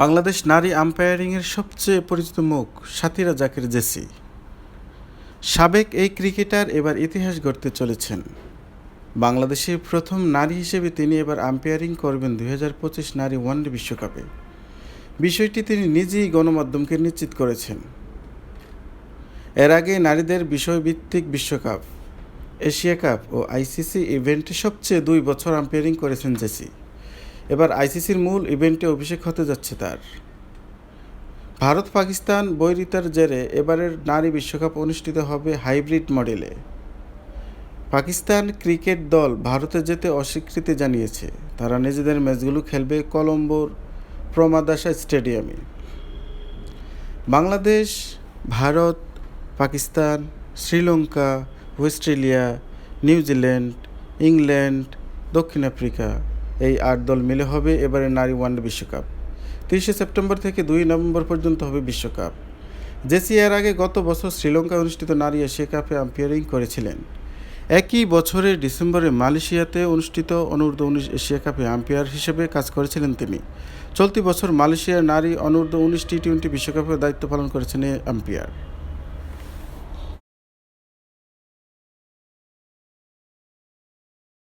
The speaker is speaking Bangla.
বাংলাদেশ নারী আম্পায়ারিংয়ের সবচেয়ে পরিচিত মুখ সাথীরা জাকির জেসি। সাবেক এই ক্রিকেটার এবার ইতিহাস গড়তে চলেছেন। বাংলাদেশের প্রথম নারী হিসেবে তিনি এবার আম্পায়ারিং করবেন দুই হাজার পঁচিশ নারী ওয়ানডে বিশ্বকাপে। বিষয়টি তিনি নিজেই গণমাধ্যমকে নিশ্চিত করেছেন। এর আগে নারীদের বিষয়ভিত্তিক বিশ্বকাপ, এশিয়া কাপ ও আইসিসি ইভেন্টে সবচেয়ে দুই বছর আম্পায়ারিং করেছেন জেসি। এবার আইসিসির মূল ইভেন্টে অভিষেক হতে যাচ্ছে তার। ভারত পাকিস্তান বৈরিতার জেরে এবারের নারী বিশ্বকাপ অনুষ্ঠিত হবে হাইব্রিড মডেলে। পাকিস্তান ক্রিকেট দল ভারতে যেতে অস্বীকৃতি জানিয়েছে। তারা নিজেদের ম্যাচগুলো খেলবে কলম্বোর প্রমাদাসা স্টেডিয়ামে। Bangladesh, Bharat, Pakistan, Sri Lanka, Australia, New Zealand, England, দক্ষিণ আফ্রিকা এই আট দল মিলে হবে এবারে নারী ওয়ানডে বিশ্বকাপ। তিরিশে সেপ্টেম্বর থেকে দুই নভেম্বর পর্যন্ত হবে বিশ্বকাপ। জেসি এর আগে গত বছর শ্রীলঙ্কায় অনুষ্ঠিত নারী এশিয়া কাপে আম্পায়ারিং করেছিলেন। একই বছরের ডিসেম্বরে মালয়েশিয়াতে অনুষ্ঠিত অনূর্ধ্ব উনিশ এশিয়া কাপে আম্পায়ার হিসেবে কাজ করেছিলেন তিনি। চলতি বছর মালয়েশিয়ার নারী অনূর্ধ্ব উনিশ টি টোয়েন্টি বিশ্বকাপে দায়িত্ব পালন করেছেন আম্পায়ার।